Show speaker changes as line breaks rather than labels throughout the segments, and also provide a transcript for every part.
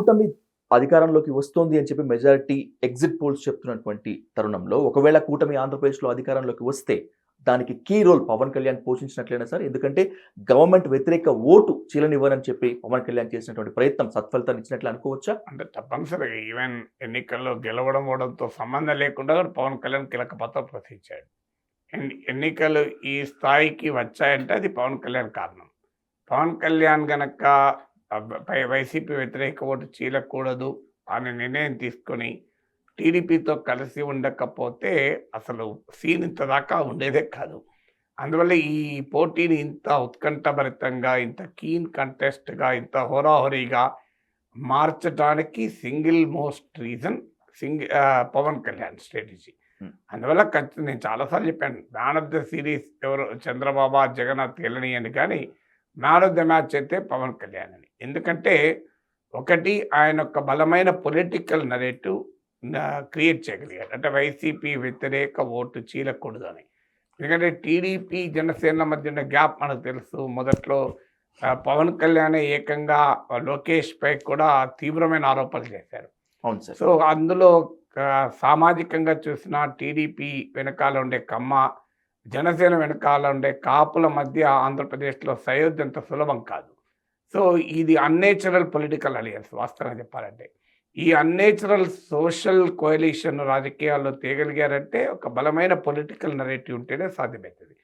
కూటమి అధికారంలోకి వస్తోంది అని చెప్పి మెజారిటీ ఎగ్జిట్ పోల్స్ చెప్తున్నటువంటి తరుణంలో ఒకవేళ కూటమి ఆంధ్రప్రదేశ్లో అధికారంలోకి వస్తే దానికి కీ రోల్ పవన్ కళ్యాణ్ పోషించినట్లయినా సార్? ఎందుకంటే గవర్నమెంట్ వ్యతిరేక ఓటు చీలనివ్వనని చెప్పి పవన్ కళ్యాణ్ చేసినటువంటి ప్రయత్నం సత్ఫలితాన్ని ఇచ్చినట్లు అనుకోవచ్చా?
అంటే తప్పనిసరిగా ఈవెన్ ఎన్నికల్లో గెలవడం ఓడంతో సంబంధం లేకుండా పవన్ కళ్యాణ్ కీలక పాత్ర పోషించాడు. ఎన్ని ఎన్నికలు ఈ స్థాయికి వచ్చాయంటే అది పవన్ కళ్యాణ్ కారణం. పవన్ కళ్యాణ్ గనక వైసీపీ వ్యతిరేక ఓటు చీలకూడదు అనే నిర్ణయం తీసుకొని టీడీపీతో కలిసి ఉండకపోతే అసలు సీన్ ఇంత దాకా ఉండేదే కాదు. అందువల్ల ఈ పోటీని ఇంత ఉత్కంఠభరితంగా ఇంత కీన్ కంటెస్ట్గా ఇంత హోరాహోరీగా మార్చడానికి సింగిల్ మోస్ట్ రీజన్ సింగ్ పవన్ కళ్యాణ్ స్ట్రాటజీ. అందువల్ల ఖచ్చితంగా నేను చాలాసార్లు చెప్పాను మ్యాన్ ఆఫ్ ద సిరీస్ ఎవరు? చంద్రబాబు జగన్నాథ్ తేలని అని కానీ మ్యాన్ ఆఫ్ ద మ్యాచ్ అయితే పవన్ కళ్యాణ్ అని. ఎందుకంటే ఒకటి ఆయన యొక్క బలమైన పొలిటికల్ నరేటివ్ క్రియేట్ చేయగలిగాడు. అంటే వైసీపీ వ్యతిరేక ఓటు చీలకూడదు అని. ఎందుకంటే టీడీపీ జనసేన మధ్య ఉన్న గ్యాప్ మనకు తెలుసు. మొదట్లో పవన్ కళ్యాణ్ ఏకంగా లోకేష్ పై కూడా తీవ్రమైన ఆరోపణలు చేశారు.
అవును సార్.
సో అందులో సామాజికంగా చూసిన టీడీపీ వెనకాల ఉండే కమ్మ జనసేన వెనకాల ఉండే కాపుల మధ్య ఆంధ్రప్రదేశ్లో సయోధ్య అంత సులభం కాదు. సో ఇది అన్నేచురల్ పొలిటికల్ అలియన్స్ వాస్తవంగా చెప్పాలంటే. ఈ అన్నేచురల్ సోషల్ కోయలిషన్ రాజకీయాల్లో తేగలిగారంటే ఒక బలమైన పొలిటికల్ నరేటివ్ ఉంటేనే సాధ్యమవుతుంది.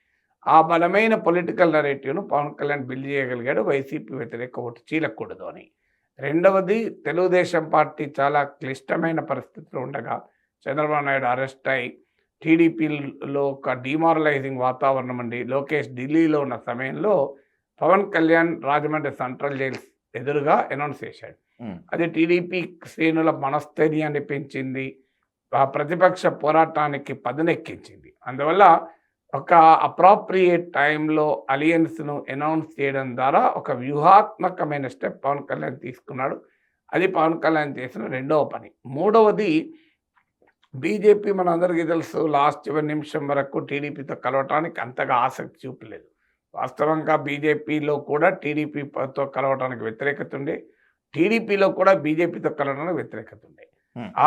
ఆ బలమైన పొలిటికల్ నరేటివ్ను పవన్ కళ్యాణ్ బిల్డ్ చేయగలిగాడు వైసీపీ వ్యతిరేక ఓటు చీలకూడదు అని. రెండవది తెలుగుదేశం పార్టీ చాలా క్లిష్టమైన పరిస్థితిలో ఉండగా చంద్రబాబు నాయుడు అరెస్ట్ అయి టీడీపీలో ఒక డిమారలైజింగ్ వాతావరణం అండి. లోకేష్ ఢిల్లీలో ఉన్న సమయంలో పవన్ కళ్యాణ్ రాజమండ్రి సెంట్రల్ జైల్స్ ఎదురుగా అనౌన్స్ చేశాడు. అది టీడీపీ శ్రేణుల మనస్థైర్యాన్ని పెంచింది ఆ ప్రతిపక్ష పోరాటానికి పదునెక్కించింది. అందువల్ల ఒక అప్రాప్రియేట్ టైంలో అలియన్స్ను అనౌన్స్ చేయడం ద్వారా ఒక వ్యూహాత్మకమైన స్టెప్ పవన్ కళ్యాణ్ తీసుకున్నాడు. అది పవన్ కళ్యాణ్ చేసిన రెండవ పని. మూడవది బీజేపీ మనందరికీ తెలుసు లాస్ట్ చివరి నిమిషం వరకు టీడీపీతో కలవటానికి అంతగా ఆసక్తి చూపలేదు. వాస్తవంగా బీజేపీలో కూడా టీడీపీతో కలవటానికి వ్యతిరేకత ఉండే. టీడీపీలో కూడా బీజేపీతో కలవడానికి వ్యతిరేకత ఉండే.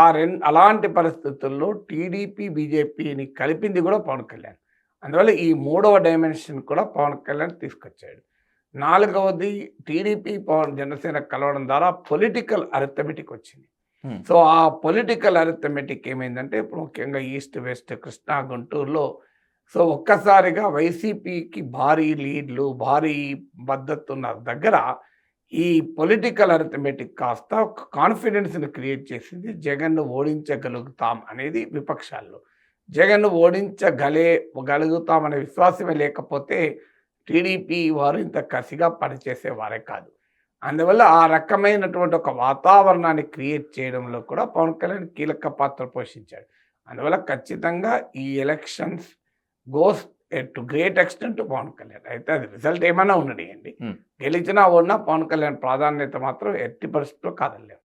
ఆ రెండు అలాంటి పరిస్థితుల్లో టీడీపీ బీజేపీని కలిపింది కూడా పవన్ కళ్యాణ్. అందువల్ల ఈ మూడవ డైమెన్షన్ కూడా పవన్ కళ్యాణ్ తీసుకొచ్చాడు. నాలుగవది టీడీపీ పవన్ జనసేన కలవడం ద్వారా పొలిటికల్ అరిథమెటిక్ వచ్చింది. సో ఆ పొలిటికల్ అరిథమెటిక్ ఏమైందంటే ఇప్పుడు ముఖ్యంగా ఈస్ట్ వెస్ట్ కృష్ణా గుంటూరులో సో ఒక్కసారిగా వైసీపీకి భారీ లీడ్లు భారీ మద్దతు ఉన్న దగ్గర ఈ పొలిటికల్ అరిథమెటిక్ కాస్త ఒక కాన్ఫిడెన్స్ని క్రియేట్ చేసింది. జగన్ను ఓడించగలుగుతాం అనేది విపక్షాల్లో. జగన్ను ఓడించగలే గలుగుతామనే విశ్వాసమే లేకపోతే టీడీపీ వారు ఇంత కసిగా పనిచేసేవారే కాదు. అందువల్ల ఆ రకమైనటువంటి ఒక వాతావరణాన్ని క్రియేట్ చేయడంలో కూడా పవన్ కళ్యాణ్ కీలక పాత్ర పోషించాడు. అందువల్ల ఖచ్చితంగా ఈ elections goes to great extent Pawan Kalyan. అయితే అది రిజల్ట్ ఏమైనా ఉండనియండి. గెలిచినా ఉన్నా పవన్ కళ్యాణ్ ప్రాధాన్యత మాత్రం ఎట్టి పరిస్థితుల్లో కాదలేము